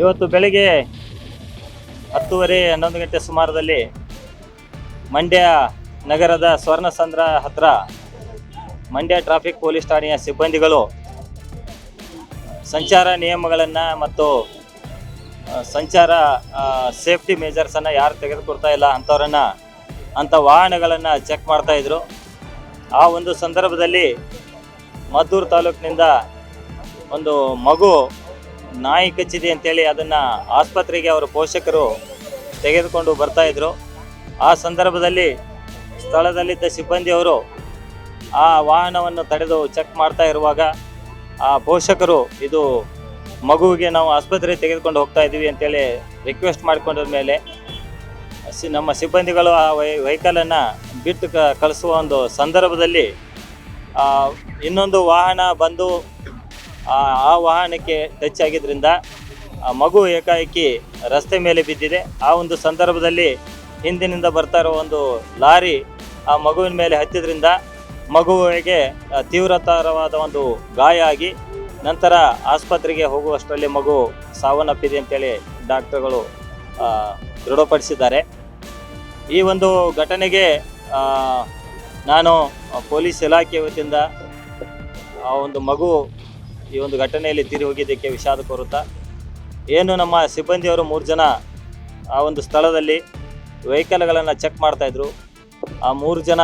ಇವತ್ತು ಬೆಳಿಗ್ಗೆ ಹತ್ತುವರೆ ಹನ್ನೊಂದು ಗಂಟೆ ಸುಮಾರದಲ್ಲಿ ಮಂಡ್ಯ ನಗರದ ಸ್ವರ್ಣಸಂದ್ರ ಹತ್ರ ಮಂಡ್ಯ ಟ್ರಾಫಿಕ್ ಪೊಲೀಸ್ ಠಾಣೆಯ ಸಿಬ್ಬಂದಿಗಳು ಸಂಚಾರ ನಿಯಮಗಳನ್ನು ಮತ್ತು ಸಂಚಾರ ಸೇಫ್ಟಿ ಮೇಜರ್ಸನ್ನು ಯಾರು ತೆಗೆದುಕೊಡ್ತಾ ಇಲ್ಲ ಅಂಥವ್ರನ್ನು ಅಂಥ ವಾಹನಗಳನ್ನು ಚೆಕ್ ಮಾಡ್ತಾ ಇದ್ರು. ಆ ಒಂದು ಸಂದರ್ಭದಲ್ಲಿ ಮದ್ದೂರು ತಾಲೂಕಿನಿಂದ ಒಂದು ಮಗು ನಾಯಿ ಕಚ್ಚಿದೆ ಅಂತೇಳಿ ಅದನ್ನು ಆಸ್ಪತ್ರೆಗೆ ಅವರ ಪೋಷಕರು ತೆಗೆದುಕೊಂಡು ಬರ್ತಾ ಇದ್ರು. ಆ ಸಂದರ್ಭದಲ್ಲಿ ಸ್ಥಳದಲ್ಲಿದ್ದ ಸಿಬ್ಬಂದಿಯವರು ಆ ವಾಹನವನ್ನು ತಡೆದು ಚೆಕ್ ಮಾಡ್ತಾ ಇರುವಾಗ ಆ ಪೋಷಕರು, ಇದು ಮಗುವಿಗೆ ನಾವು ಆಸ್ಪತ್ರೆಗೆ ತೆಗೆದುಕೊಂಡು ಹೋಗ್ತಾ ಇದ್ದೀವಿ ಅಂತೇಳಿ ರಿಕ್ವೆಸ್ಟ್ ಮಾಡಿಕೊಂಡ ಮೇಲೆ ಸಿ, ನಮ್ಮ ಸಿಬ್ಬಂದಿಗಳು ಆ ವೈ ವೆಹಿಕಲನ್ನು ಬಿಟ್ಟು ಕಳಿಸುವ ಒಂದು ಸಂದರ್ಭದಲ್ಲಿ ಇನ್ನೊಂದು ವಾಹನ ಬಂದು ಆ ವಾಹನಕ್ಕೆ ಟಚ್ ಆಗಿದ್ದರಿಂದ ಮಗು ಏಕಾಏಕಿ ರಸ್ತೆ ಮೇಲೆ ಬಿದ್ದಿದೆ. ಆ ಒಂದು ಸಂದರ್ಭದಲ್ಲಿ ಹಿಂದಿನಿಂದ ಬರ್ತಾ ಇರೋ ಒಂದು ಲಾರಿ ಆ ಮಗುವಿನ ಮೇಲೆ ಹತ್ತಿದ್ರಿಂದ ಮಗುವಿಗೆ ತೀವ್ರತರವಾದ ಒಂದು ಗಾಯ ಆಗಿ ನಂತರ ಆಸ್ಪತ್ರೆಗೆ ಹೋಗುವಷ್ಟರಲ್ಲಿ ಮಗು ಸಾವನ್ನಪ್ಪಿದೆ ಅಂತೇಳಿ ಡಾಕ್ಟರ್ಗಳು ದೃಢಪಡಿಸಿದ್ದಾರೆ. ಈ ಒಂದು ಘಟನೆಗೆ ನಾನು ಪೊಲೀಸ್ ಇಲಾಖೆ ವತಿಯಿಂದ ಆ ಒಂದು ಮಗು ಈ ಒಂದು ಘಟನೆಯಲ್ಲಿ ತೀರಿ ಹೋಗಿದ್ದಕ್ಕೆ ವಿಷಾದ ಕೋರುತ್ತಾ? ಏನು ನಮ್ಮ ಸಿಬ್ಬಂದಿಯವರು ಮೂರು ಜನ ಆ ಒಂದು ಸ್ಥಳದಲ್ಲಿ ವೆಹಿಕಲ್ಗಳನ್ನು ಚೆಕ್ ಮಾಡ್ತಾಯಿದ್ರು ಆ ಮೂರು ಜನ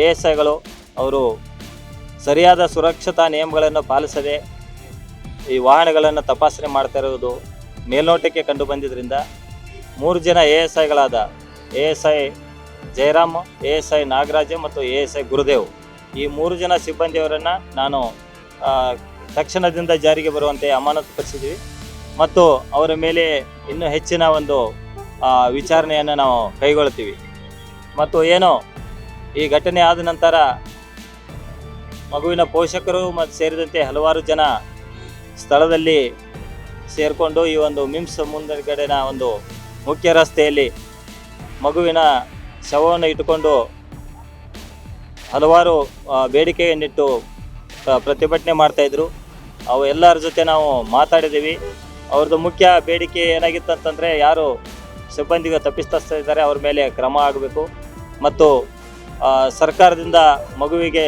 ಎ ಎಸ್ ಐಗಳು ಅವರು ಸರಿಯಾದ ಸುರಕ್ಷತಾ ನಿಯಮಗಳನ್ನು ಪಾಲಿಸದೆ ಈ ವಾಹನಗಳನ್ನು ತಪಾಸಣೆ ಮಾಡ್ತಾ ಇರೋದು ಮೇಲ್ನೋಟಕ್ಕೆ ಕಂಡು ಬಂದಿದ್ದರಿಂದ ಮೂರು ಜನ A S ಐಗಳಾದ A S I Jayaram, A S I Nagaraja ಮತ್ತು ಎ ಎಸ್ ಐ ಗುರುದೇವ್ ಈ ಮೂರು ಜನ ಸಿಬ್ಬಂದಿಯವರನ್ನು ನಾನು ತಕ್ಷಣದಿಂದ ಜಾರಿಗೆ ಬರುವಂತೆ ಅಮಾನತುಪಡಿಸಿದ್ದೀವಿ ಮತ್ತು ಅವರ ಮೇಲೆ ಇನ್ನೂ ಹೆಚ್ಚಿನ ಒಂದು ವಿಚಾರಣೆಯನ್ನು ನಾವು ಕೈಗೊಳ್ತೀವಿ ಮತ್ತು ಏನು, ಈ ಘಟನೆ ಆದ ನಂತರ ಮಗುವಿನ ಪೋಷಕರು ಮತ್ತು ಸೇರಿದಂತೆ ಹಲವಾರು ಜನ ಸ್ಥಳದಲ್ಲಿ ಸೇರಿಕೊಂಡು ಈ ಒಂದು ಮಿಮ್ಸ್ ಮುಂದಗಡೆನ ಒಂದು ಮುಖ್ಯ ರಸ್ತೆಯಲ್ಲಿ ಮಗುವಿನ ಶವವನ್ನು ಇಟ್ಟುಕೊಂಡು ಹಲವಾರು ಬೇಡಿಕೆಯನ್ನಿಟ್ಟು ಪ್ರತಿಭಟನೆ ಮಾಡ್ತಾಯಿದ್ರು ಅವು ಎಲ್ಲರ ಜೊತೆ ನಾವು ಮಾತಾಡಿದ್ದೀವಿ. ಅವ್ರದ್ದು ಮುಖ್ಯ ಬೇಡಿಕೆ ಏನಾಗಿತ್ತು ಅಂತಂದರೆ ಯಾರು ಸಿಬ್ಬಂದಿಗೆ ತಪ್ಪಿಸ್ತಾ ಇದ್ದಾರೆ, ಅವ್ರ ಮೇಲೆ ಕ್ರಮ ಆಗಬೇಕು. ಮತ್ತು ಸರ್ಕಾರದಿಂದ ಮಗುವಿಗೆ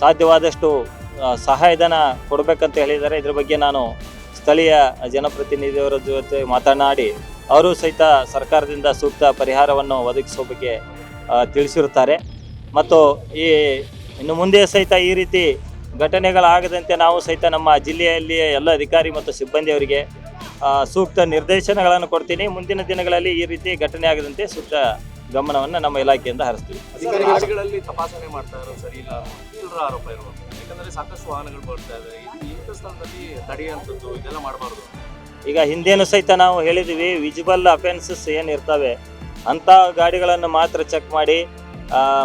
ಸಾಧ್ಯವಾದಷ್ಟು ಸಹಾಯಧನ ಕೊಡಬೇಕಂತ ಹೇಳಿದ್ದಾರೆ. ಇದ್ರ ಬಗ್ಗೆ ನಾನು ಸ್ಥಳೀಯ ಜನಪ್ರತಿನಿಧಿಯವರ ಜೊತೆ ಮಾತನಾಡಿ, ಅವರು ಸಹಿತ ಸರ್ಕಾರದಿಂದ ಸೂಕ್ತ ಪರಿಹಾರವನ್ನು ಒದಗಿಸೋ ಬಗ್ಗೆ ತಿಳಿಸಿರುತ್ತಾರೆ. ಮತ್ತು ಈ, ಇನ್ನು ಮುಂದೆ ಸಹಿತ ಈ ರೀತಿ ಘಟನೆಗಳಾಗದಂತೆ ನಾವು ಸಹಿತ ನಮ್ಮ ಜಿಲ್ಲೆಯಲ್ಲಿ ಎಲ್ಲ ಅಧಿಕಾರಿ ಮತ್ತು ಸಿಬ್ಬಂದಿಯವರಿಗೆ ಸೂಕ್ತ ನಿರ್ದೇಶನಗಳನ್ನು ಕೊಡ್ತೀನಿ. ಮುಂದಿನ ದಿನಗಳಲ್ಲಿ ಈ ರೀತಿ ಘಟನೆ ಆಗದಂತೆ ಸೂಕ್ತ ಗಮನವನ್ನು ನಮ್ಮ ಇಲಾಖೆಯಿಂದ ಹರಿಸ್ತೀವಿ. ತಪಾಸಣೆ ಮಾಡ್ತಾ ಇರೋ ಸರಿ ಇಲ್ಲ ಚಿಲ್ಲರ ಆರೋಪ ಇರುವುದು ಯಾಕಂದ್ರೆ ಸಾಕಷ್ಟು ವಾಹನಗಳು ಬರ್ತಾ ಇದೆ. ಇದು ಇಂಥ ಸ್ಥಳದಲ್ಲಿ ತಡೆಯುವಂಥದ್ದು ಇದೆಲ್ಲ ಮಾಡಬಾರ್ದು. ಈಗ ಹಿಂದೇನು ಸಹಿತ ನಾವು ಹೇಳಿದ್ವಿ ವಿಜಿಬಲ್ ಅಫೆನ್ಸಸ್ ಏನು ಇರ್ತವೆ ಅಂಥ ಗಾಡಿಗಳನ್ನು ಮಾತ್ರ ಚೆಕ್ ಮಾಡಿ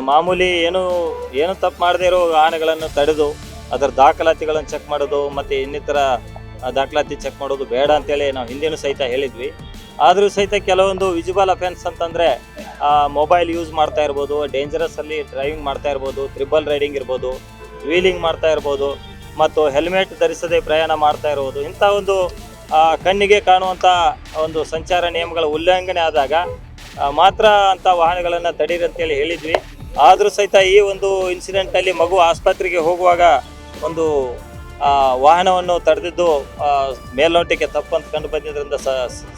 ಮಾಮೂಲಿ ಏನು ಏನು ತಪ್ಪು ಮಾಡದೇ ಇರೋ ವಾಹನಗಳನ್ನು ತಡೆದು ಅದರ ದಾಖಲಾತಿಗಳನ್ನು ಚೆಕ್ ಮಾಡೋದು ಮತ್ತು ಇನ್ನಿತರ ದಾಖಲಾತಿ ಚೆಕ್ ಮಾಡೋದು ಬೇಡ ಅಂತೇಳಿ ನಾವು ಹಿಂದೇನು ಸಹಿತ ಹೇಳಿದ್ವಿ. ಆದರೂ ಸಹಿತ ಕೆಲವೊಂದು ವಿಜಿಬಲ್ ಅಫೆನ್ಸ್ ಅಂತಂದರೆ ಮೊಬೈಲ್ ಯೂಸ್ ಮಾಡ್ತಾ ಇರ್ಬೋದು ಡೇಂಜರಸ್ ಅಲ್ಲಿ ಡ್ರೈವಿಂಗ್ ಮಾಡ್ತಾ ಇರ್ಬೋದು ತ್ರಿಬಲ್ ರೈಡಿಂಗ್ ಇರ್ಬೋದು ವೀಲಿಂಗ್ ಮಾಡ್ತಾ ಇರ್ಬೋದು, ಮತ್ತು ಹೆಲ್ಮೆಟ್ ಧರಿಸದೆ ಪ್ರಯಾಣ ಮಾಡ್ತಾ ಇರ್ಬೋದು, ಇಂಥ ಒಂದು ಕಣ್ಣಿಗೆ ಕಾಣುವಂಥ ಒಂದು ಸಂಚಾರ ನಿಯಮಗಳ ಉಲ್ಲಂಘನೆ ಆದಾಗ ಮಾತ್ರ ಅಂಥ ವಾಹನಗಳನ್ನು ತಡೀರಿ ಅಂತೇಳಿ ಹೇಳಿದ್ವಿ. ಆದರೂ ಸಹಿತ ಈ ಒಂದು ಇನ್ಸಿಡೆಂಟಲ್ಲಿ ಮಗು ಆಸ್ಪತ್ರೆಗೆ ಹೋಗುವಾಗ ಒಂದು ಆ, ವಾಹನವನ್ನು ತಡೆದಿದ್ದು ಮೇಲ್ನೋಟಕ್ಕೆ ತಪ್ಪು ಅಂತ ಕಂಡು ಬಂದಿದ್ದರಿಂದ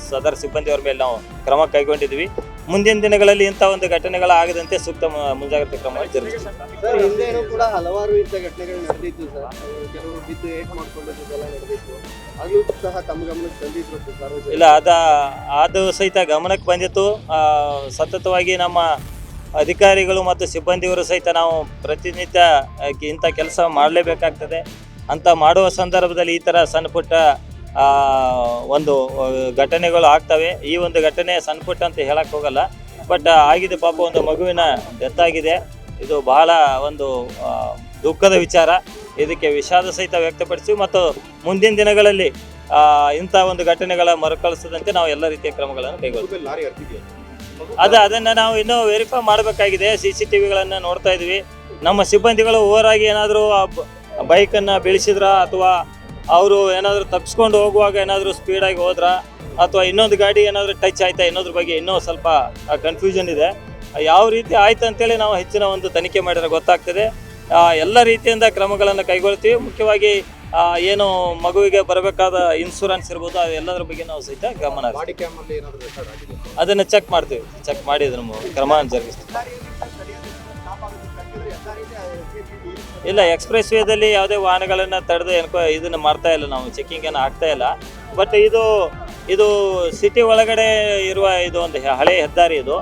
ಸದರ ಸಿಬ್ಬಂದಿಯವರ ಮೇಲೆ ನಾವು ಕ್ರಮ ಕೈಗೊಂಡಿದ್ವಿ ಮುಂದಿನ ದಿನಗಳಲ್ಲಿ ಇಂಥ ಒಂದು ಘಟನೆಗಳಾಗದಂತೆ ಸೂಕ್ತ ಮ- ಮುಂಜಾಗ್ರತೆ ಕ್ರಮ ಕೂಡ ಹಲವಾರು ಇಂಥ ಘಟನೆಗಳು ನಡೆದಿತ್ತು ಸರ್. ಕೆಲವರು ಬಿದ್ದು ಏಟ್ ಮಾಡ್ಕೊಂಡಿದ್ದೆಲ್ಲ ನಡೆದಿತ್ತು. ಅಲ್ಲೂ ಸಹ ತಮ್ಮ ಗಮನಕ್ಕೆ ತಂದಿದ್ರು ಸಾರ್ವಜನಿಕರು ಇಲ್ಲ ಅದ ಅದು ಸಹಿತ ಗಮನಕ್ಕೆ ಬಂದಿತ್ತು. ಸತತವಾಗಿ ನಮ್ಮ ಅಧಿಕಾರಿಗಳು ಮತ್ತು ಸಿಬ್ಬಂದಿಗಳು ಸಹಿತ ನಾವು ಪ್ರತಿನಿತ್ಯ ಇಂಥ ಕೆಲಸ ಮಾಡಲೇಬೇಕಾಗ್ತದೆ. ಅಂತ ಮಾಡುವ ಸಂದರ್ಭದಲ್ಲಿ ಈ ಥರ ಸಣ್ಣ ಪುಟ್ಟ ಒಂದು ಘಟನೆಗಳು ಆಗ್ತವೆ. ಈ ಒಂದು ಘಟನೆ ಸಣ್ಣ ಪುಟ್ಟ ಅಂತ ಹೇಳಕ್ ಹೋಗಲ್ಲ. ಬಟ್ ಆಗಿದೆ ಪಾಪ ಒಂದು ಮಗುವಿನ ಡೆತ್ ಆಗಿದೆ. ಇದು ಬಹಳ ಒಂದು ದುಃಖದ ವಿಚಾರ. ಇದಕ್ಕೆ ವಿಷಾದ ಸಹಿತ ವ್ಯಕ್ತಪಡಿಸಿ ಮತ್ತು ಮುಂದಿನ ದಿನಗಳಲ್ಲಿ ಇಂಥ ಒಂದು ಘಟನೆಗಳ ಮರುಕಳಿಸದಂತೆ ನಾವು ಎಲ್ಲ ರೀತಿಯ ಕ್ರಮಗಳನ್ನು ಕೈಗೊಳ್ಳುತ್ತೇವೆ ಅದ ಅದನ್ನ ನಾವು ಇನ್ನೂ ವೆರಿಫೈ ಮಾಡಬೇಕಾಗಿದೆ. ಸಿ ಸಿ ಟಿ ವಿಗಳನ್ನು ನೋಡ್ತಾ ಇದ್ವಿ. ನಮ್ಮ ಸಿಬ್ಬಂದಿಗಳು ಓವರ್ ಆಗಿ ಏನಾದರೂ ಬೈಕನ್ನು ಬೀಳಿಸಿದ್ರ? ಅಥವಾ ಅವರು ಏನಾದರೂ ತಪ್ಪಿಸ್ಕೊಂಡು ಹೋಗುವಾಗ ಏನಾದರೂ ಸ್ಪೀಡಾಗಿ ಹೋದ್ರ? ಅಥವಾ ಇನ್ನೊಂದು ಗಾಡಿ ಏನಾದರೂ ಟಚ್ ಆಯ್ತಾ? ಇನ್ನೊಂದ್ರ ಬಗ್ಗೆ ಇನ್ನೂ ಸ್ವಲ್ಪ ಕನ್ಫ್ಯೂಷನ್ ಇದೆ. ಯಾವ ರೀತಿ ಆಯ್ತು ಅಂತೇಳಿ ನಾವು ಹೆಚ್ಚಿನ ಒಂದು ತನಿಖೆ ಮಾಡಿದ್ರೆ ಗೊತ್ತಾಗ್ತದೆ. ಎಲ್ಲ ರೀತಿಯಿಂದ ಕ್ರಮಗಳನ್ನು ಕೈಗೊಳ್ತೀವಿ. ಮುಖ್ಯವಾಗಿ ಏನು ಮಗುವಿಗೆ ಬರಬೇಕಾದ ಇನ್ಶೂರೆನ್ಸ್ ಇರ್ಬೋದು ಅದೆಲ್ಲದರ ಬಗ್ಗೆ ನಾವು ಸಹಿತ ಗಮನ. ಬಾಡಿ ರೆಕಾರ್ಡ್ ಆಗಿದೆ ಅದನ್ನು ಚೆಕ್ ಮಾಡ್ತೀವಿ. ಚೆಕ್ ಮಾಡಿ ಅದನ್ನು ಕ್ರಮ ಜರುಗಿಸ್ತೀವಿ. ಇಲ್ಲ ಎಕ್ಸ್ಪ್ರೆಸ್ ವೇದಲ್ಲಿ ಯಾವುದೇ ವಾಹನಗಳನ್ನು ತಡೆದು ಏನಕ್ಕೋ ಇದನ್ನು ಮಾಡ್ತಾ ಇಲ್ಲ ನಾವು. ಚೆಕಿಂಗ್ ಏನು ಆಗ್ತಾ ಇಲ್ಲ. ಬಟ್ ಇದು ಇದು ಸಿಟಿ ಒಳಗಡೆ ಇರುವ ಇದು ಒಂದು ಹಳೆ ಹೆದ್ದಾರಿ ಇದು.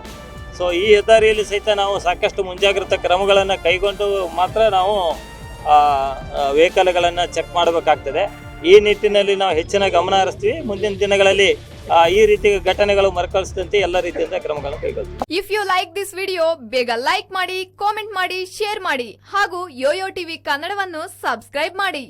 ಸೊ ಈ ಹೆದ್ದಾರಿಯಲ್ಲಿ ಸಹಿತ ನಾವು ಸಾಕಷ್ಟು ಮುಂಜಾಗ್ರತಾ ಕ್ರಮಗಳನ್ನು ಕೈಗೊಂಡು ಮಾತ್ರ ನಾವು ವೆಹಿಕಲ್ಗಳನ್ನು ಚೆಕ್ ಮಾಡಬೇಕಾಗ್ತದೆ. ಈ ನಿಟ್ಟಿನಲ್ಲಿ ನಾವು ಹೆಚ್ಚಿನ ಗಮನ ಹರಿಸ್ತೀವಿ. ಮುಂದಿನ ದಿನಗಳಲ್ಲಿ ಈ ರೀತಿ ಘಟನೆಗಳು ಮರುಕಳಿಸದಂತೆ ಎಲ್ಲ ರೀತಿಯಿಂದ ಕ್ರಮಗಳನ್ನು ಕೈಗೊಳ್ಳುತ್ತೆ if you like this video ಬೇಗ ಲೈಕ್ ಮಾಡಿ ಕಾಮೆಂಟ್ ಮಾಡಿ ಶೇರ್ ಮಾಡಿ ಹಾಗೂ ಯೋಯೋ ಟಿವಿ ಕನ್ನಡವನ್ನು ಸಬ್ಸ್ಕ್ರೈಬ್ ಮಾಡಿ.